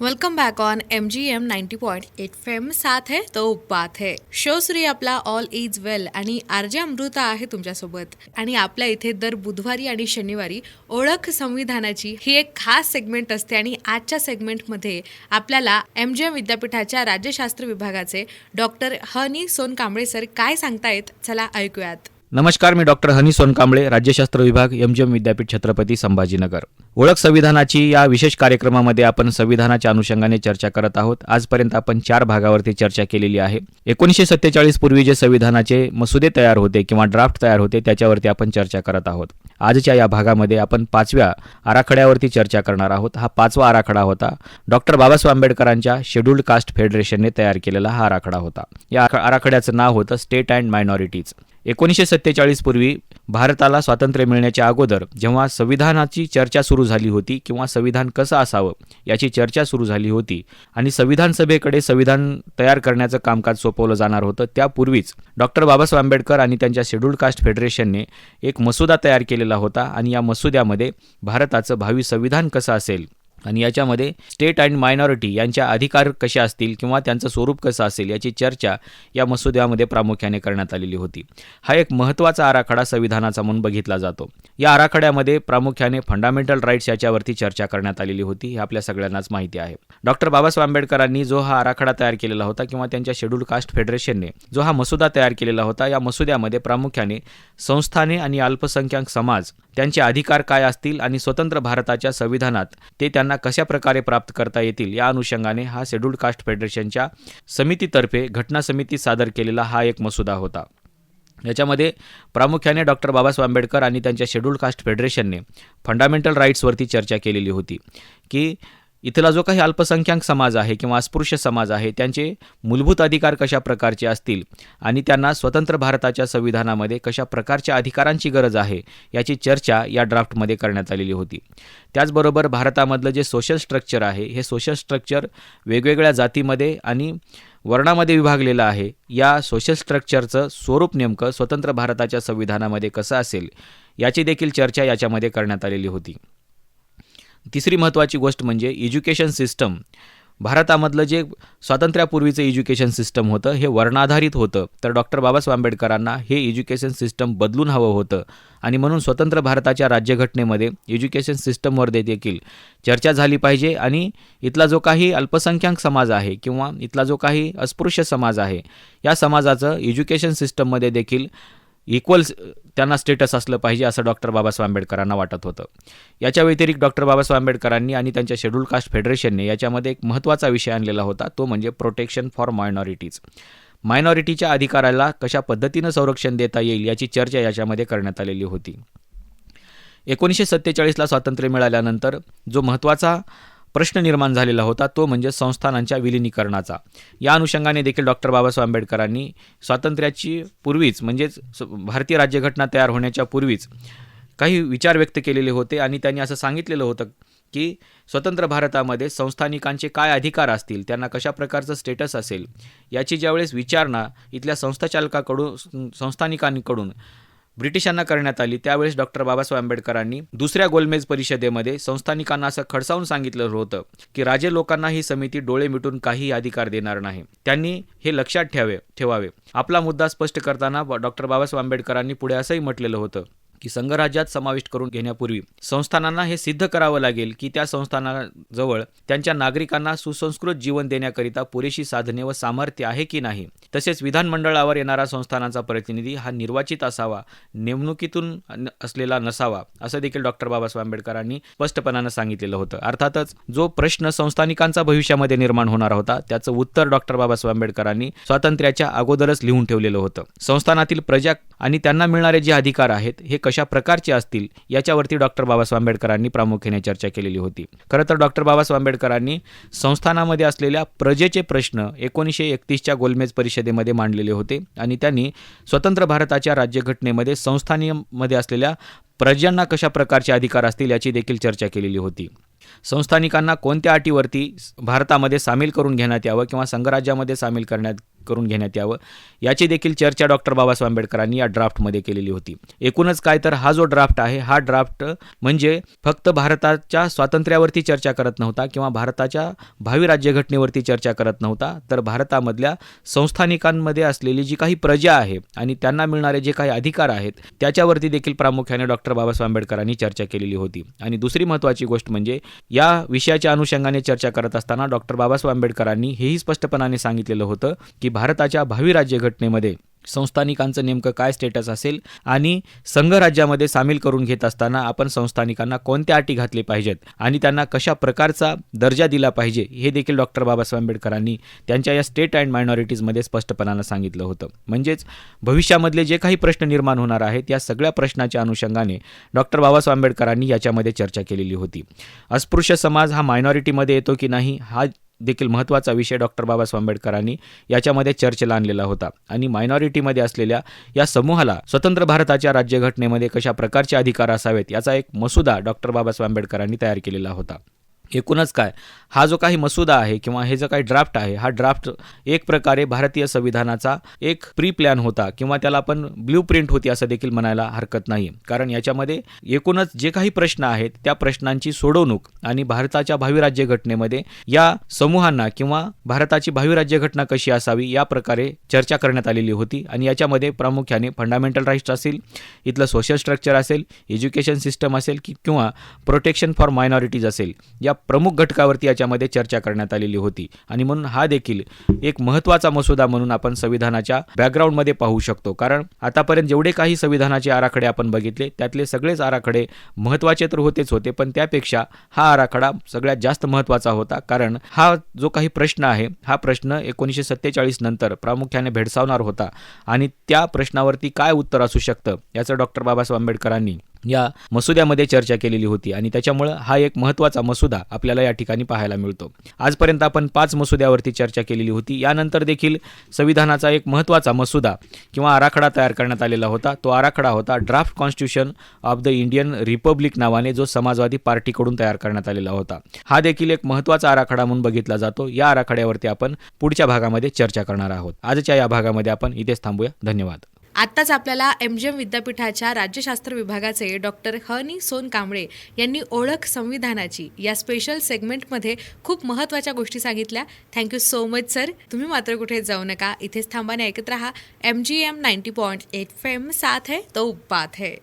Welcome back on M G M ninety point eight fame साथ है तो बात है. शो श्री आपला ऑल इज वेल आणि आरजे अमृता आहे तुमच्यासोबत. आणि आपल्या इथे दर बुधवारी आणि शनिवारी ओळख संविधानाची ही एक खास सेगमेंट असते आणि आजच्या सेगमेंटमध्ये आपल्याला एम जी एम विद्यापीठाच्या राज्यशास्त्र विभागाचे डॉक्टर हनी सोनकांबळे सर काय सांगतायत? चला ऐकूयात. नमस्कार मी डॉक्टर हनी सोनकांबळे राज्यशास्त्र विभाग एमजीएम विद्यापीठ छत्रपती संभाजीनगर. ओळख संविधानाची या विशेष कार्यक्रमामध्ये आपण संविधानाच्या अनुषंगाने चर्चा करत आहोत. आजपर्यंत आपण चार भागावरती चर्चा केलेली आहे. एकोणीसशे सत्तेचाळीस पूर्वी जे संविधानाचे मसुदे तयार होते किंवा ड्राफ्ट तयार होते त्याच्यावरती आपण चर्चा करत आहोत. आजच्या या भागामध्ये आपण पाचव्या आराखड्यावरती चर्चा करणार आहोत. हा पाचवा आराखडा होता. डॉक्टर बाबासाहेब आंबेडकरांच्या शेड्यूल्ड कास्ट फेडरेशनने तयार केलेला हा आराखडा होता. या आराखड्याचं नाव होतं स्टेट अँड मायनॉरिटीज एकोणीसशे सत्तेचाळीस पूर्वी भारताला स्वातंत्र्य मिळण्याच्या अगोदर जेव्हा संविधानाची चर्चा सुरू झाली होती किंवा संविधान कसं असावं याची चर्चा सुरू झाली होती आणि संविधान सभेकडे संविधान तयार करण्याचं कामकाज सोपवलं जाणार होतं त्यापूर्वीच डॉक्टर बाबासाहेब आंबेडकर आणि त्यांच्या शेड्यूल्ड कास्ट फेडरेशनने एक मसुदा तयार केलेला होता आणि या मसुद्यामध्ये भारताचं भावी संविधान कसं असेल आणि याच्यामध्ये स्टेट अँड मायनॉरिटी यांच्या अधिकार कसे असतील किंवा त्यांचं स्वरूप कसं असेल याची चर्चा या मसुद्यामध्ये प्रामुख्याने करण्यात आलेली होती. हा एक महत्त्वाचा आराखडा संविधानाचा म्हणून बघितला जातो. या आराखड्यामध्ये प्रामुख्याने फंडामेंटल राईट्स याच्यावरती चर्चा करण्यात आलेली होती. हे आपल्या सगळ्यांनाच माहिती आहे. डॉक्टर बाबासाहेब आंबेडकरांनी जो हा आराखडा तयार केलेला होता किंवा त्यांच्या शेड्यूल्ड कास्ट फेडरेशनने जो हा मसुदा तयार केलेला होता या मसुद्यामध्ये प्रामुख्याने संस्थाने आणि अल्पसंख्याक समाज त्यांचे अधिकार काय असतील आणि स्वतंत्र भारताच्या संविधानात ते त्यांना कशा प्रकारे प्राप्त करता येतील या अनुषंगाने हा शेड्यूल्ड कास्ट फेडरेशनच्या समितीतर्फे घटना समिती सादर केलेला हा एक मसुदा होता. याच्यामध्ये प्रामुख्याने डॉक्टर बाबासाहेब आंबेडकर आणि त्यांच्या शेड्यूल्ड कास्ट फेडरेशनने फंडामेंटल राईट्सवरती चर्चा केलेली होती की इथला जो काही अल्पसंख्याक समाज आहे किंवा अस्पृश्य समाज आहे त्यांचे मूलभूत अधिकार कशा प्रकारचे असतील आणि त्यांना स्वतंत्र भारताच्या संविधानामध्ये कशा प्रकारच्या अधिकारांची गरज आहे याची चर्चा या ड्राफ्टमध्ये करण्यात आलेली होती. त्याचबरोबर भारतामधलं जे सोशल स्ट्रक्चर आहे हे सोशल स्ट्रक्चर वेगवेगळ्या जातीमध्ये आणि वर्णामध्ये विभागलेलं आहे. या सोशल स्ट्रक्चरचं स्वरूप नेमकं स्वतंत्र भारताच्या संविधानामध्ये कसं असेल याची देखील चर्चा याच्यामध्ये करण्यात आलेली होती. तिसरी महत्त्वाची गोष्ट म्हणजे एज्युकेशन सिस्टम. भारतामधलं जे स्वातंत्र्यापूर्वीचं एज्युकेशन सिस्टम होतं हे वर्णाधारित होतं. तर डॉक्टर बाबासाहेब आंबेडकरांना हे एज्युकेशन सिस्टम बदलून हवं होतं. आणि म्हणून स्वतंत्र भारताच्या राज्यघटनेमध्ये एज्युकेशन सिस्टमवर दे- देखील चर्चा झाली पाहिजे. आणि इथला जो काही अल्पसंख्याक समाज आहे किंवा इथला जो काही अस्पृश्य समाज आहे या समाजाचं एज्युकेशन सिस्टममध्ये देखील इक्वल त्यांना स्टेटस असलं पाहिजे असं डॉक्टर बाबासाहेब आंबेडकरांना वाटत होतं. याच्या व्यतिरिक्त डॉक्टर बाबासाहेब आंबेडकरांनी आणि त्यांच्या शेड्यूल कास्ट फेडरेशनने याच्यामध्ये एक महत्त्वाचा विषय आणलेला होता तो म्हणजे प्रोटेक्शन फॉर मायनॉरिटीज मायनॉरिटीच्या अधिकाराला कशा पद्धतीनं संरक्षण देता येईल याची चर्चा याच्यामध्ये करण्यात आलेली होती. एकोणीसशे सत्तेचाळीसला स्वातंत्र्य मिळाल्यानंतर जो महत्त्वाचा प्रश्न निर्माण झालेला होता तो म्हणजे संस्थानांच्या विलिनीकरणाचा. या अनुषंगाने देखील डॉक्टर बाबासाहेब आंबेडकरांनी स्वातंत्र्याची पूर्वीच म्हणजेच भारतीय राज्यघटना तयार होण्याच्या पूर्वीच काही विचार व्यक्त केलेले होते आणि त्यांनी असं सांगितलेलं होतं की स्वतंत्र भारतामध्ये संस्थानिकांचे काय अधिकार असतील त्यांना कशा प्रकारचं स्टेटस असेल याची ज्यावेळेस विचारणा इथल्या संस्थाचालकाकडून संस्थानिकांकडून ब्रिटिशांना करण्यात आली. त्यावेळेस डॉक्टर बाबासाहेब आंबेडकरांनी दुसऱ्या गोलमेज परिषदेमध्ये संस्थानिकांना असं खडसावून सांगितलं होतं की राजे लोकांना ही समिती डोळे मिटून काही अधिकार देणार नाही. त्यांनी हे लक्षात ठेवावे ठेवावे. आपला मुद्दा स्पष्ट करताना डॉक्टर बाबासाहेब आंबेडकरांनी पुढे असंही म्हटलेलं होतं की संघराज्यात समाविष्ट करून घेण्यापूर्वी संस्थानांना हे सिद्ध करावं लागेल की त्या संस्थानाजवळ त्यांच्या नागरिकांना सुसंस्कृत जीवन देण्याकरिता पुरेशी साधने व सामर्थ्य आहे की नाही. तसेच विधानमंडळावर येणारा संस्थानाचा प्रतिनिधी हा निर्वाचित असावा नेमणुकीतून असलेला नसावा असं देखील डॉक्टर बाबासाहेब आंबेडकरांनी स्पष्टपणानं सांगितलेलं होतं. अर्थातच जो प्रश्न संस्थानिकांचा भविष्यामध्ये निर्माण होणार होता त्याचं उत्तर डॉक्टर बाबासाहेब आंबेडकरांनी स्वातंत्र्याच्या अगोदरच लिहून ठेवलेलं होतं. संस्थानातील प्रजा आणि त्यांना मिळणारे जे अधिकार आहेत हे कशा प्रकारचे असतील याच्यावरती डॉक्टर बाबासाहेब आंबेडकरांनी प्रामुख्याने चर्चा केलेली होती. खरं तर डॉक्टर बाबासाहेब आंबेडकरांनी संस्थानामध्ये असलेल्या प्रजेचे प्रश्न एकोणीसशे एकतीसच्या गोलमेज परिषद परिषदेमध्ये मांडलेले होते आणि त्यांनी स्वतंत्र भारताच्या राज्यघटनेमध्ये संस्थानीमध्ये असलेल्या प्रजांना कशा प्रकारचे अधिकार असतील याची देखील चर्चा केलेली होती. संस्थानिकांना कोणत्या अटीवरती भारतामध्ये सामील करून घेण्यात यावं किंवा संघराज्यामध्ये सामील करण्यात करून घेण्यात यावं. याची देखील चर्चा डॉक्टर बाबासाहेब आंबेडकरांनी या ड्राफ्टमध्ये केलेली होती. एकूणच काय तर हा जो ड्राफ्ट आहे हा ड्राफ्ट म्हणजे फक्त भारताच्या स्वातंत्र्यावरती चर्चा करत नव्हता किंवा भारताच्या भावी राज्यघटनेवरती चर्चा करत नव्हता तर भारतामधल्या संस्थानिकांमध्ये असलेली जी काही प्रजा आहे आणि त्यांना मिळणारे जे काही अधिकार आहेत त्याच्यावरती देखील प्रामुख्याने डॉक्टर बाबासाहेब आंबेडकरांनी चर्चा केलेली होती. आणि दुसरी महत्त्वाची गोष्ट म्हणजे या विषयाच्या अनुषंगाने चर्चा करत असताना डॉक्टर बाबासाहेब आंबेडकरांनी हेही स्पष्टपणाने सांगितलेलं होतं की भारताच्या भावी राज्यघटनेमध्ये संस्थानिकांचं नेमकं काय स्टेटस असेल आणि संघराज्यामध्ये सामील करून घेत असताना आपण संस्थानिकांना कोणत्या अटी घातले पाहिजेत आणि त्यांना कशा प्रकारचा दर्जा दिला पाहिजे हे देखील डॉक्टर बाबासाहेब आंबेडकरांनी त्यांच्या या स्टेट अँड मायनॉरिटीजमध्ये स्पष्टपणानं सांगितलं होतं. म्हणजेच भविष्यामधले जे काही प्रश्न निर्माण होणार आहेत या सगळ्या प्रश्नाच्या अनुषंगाने डॉक्टर बाबासाहेब आंबेडकरांनी याच्यामध्ये चर्चा केलेली होती. अस्पृश्य समाज हा मायनॉरिटीमध्ये येतो की नाही हा देखील महत्त्वाचा विषय डॉक्टर बाबासाहेब आंबेडकरांनी याच्यामध्ये चर्चेला आणलेला होता. आणि मायनॉरिटीमध्ये असलेल्या या समूहाला स्वतंत्र भारताच्या राज्यघटनेमध्ये कशा प्रकारचे अधिकार असावेत याचा एक मसुदा डॉक्टर बाबासाहेब आंबेडकरांनी तयार केलेला होता. एकूणच काय? हा जो काही मसुदा आहे किंवा हे जो काही ड्राफ्ट आहे हा ड्राफ्ट एक प्रकारे भारतीय संविधानाचा एक प्री प्लॅन होता किंवा त्याला आपण ब्ल्यू प्रिंट होती असं देखील म्हणायला हरकत नाही कारण याच्यामध्ये एकूणच जे काही प्रश्न आहेत त्या प्रश्नांची सोडवणूक आणि भारताच्या भावी राज्यघटनेमध्ये या समूहांना किंवा भारताची भावी राज्य घटना कशी असावी या प्रकारे चर्चा करण्यात आलेली होती आणि याच्यामध्ये प्रामुख्याने फंडामेंटल राईट्स असेल इथलं सोशल स्ट्रक्चर असेल एज्युकेशन सिस्टम असेल की किंवा प्रोटेक्शन फॉर मायनॉरिटीज असेल या प्रमुख घटकावरती याच्यामध्ये चर्चा करण्यात आलेली होती. आणि म्हणून हा देखील एक महत्त्वाचा मसुदा म्हणून आपण संविधानाच्या बॅकग्राऊंडमध्ये पाहू शकतो. कारण आतापर्यंत जेवढे काही संविधानाचे आराखडे आपण बघितले त्यातले सगळेच आराखडे महत्त्वाचे तर होतेच होते पण त्यापेक्षा हा आराखडा सगळ्यात जास्त महत्त्वाचा होता. कारण हा जो काही प्रश्न आहे हा प्रश्न एकोणीसशे सत्तेचाळीस नंतर प्रामुख्याने भेडसावणार होता. आणि त्या प्रश्नावरती काय उत्तर असू शकतं याचं डॉक्टर बाबासाहेब आंबेडकरांनी या मसुद्यामध्ये चर्चा केलेली होती आणि त्याच्यामुळं हा एक महत्त्वाचा मसुदा आपल्याला या ठिकाणी पाहायला मिळतो. आजपर्यंत आपण पाच मसुद्यावरती चर्चा केलेली होती. यानंतर देखील संविधानाचा एक महत्त्वाचा मसुदा किंवा आराखडा तयार करण्यात आलेला होता. तो आराखडा होता draft constitution of the Indian republic नावाने जो समाजवादी पार्टीकडून तयार करण्यात आलेला होता. हा देखील एक महत्त्वाचा आराखडा म्हणून बघितला जातो. या आराखड्यावरती आपण पुढच्या भागामध्ये चर्चा करणार आहोत. आजच्या या भागामध्ये आपण इथेच थांबूया. धन्यवाद. आत्ताच आपल्याला एम जी एम विद्यापीठाच्या राज्यशास्त्र विभागाचे डॉक्टर हनी सोन कांबळे यांनी ओळख संविधानाची या स्पेशल सेगमेंटमध्ये खूप महत्त्वाच्या गोष्टी सांगितल्या. थँक्यू सो मच सर तुम्ही मात्र कुठे जाऊ नका. इथेच थांबाने ऐकत राहा. M G M ninety point eight fame साथ है तो बात है.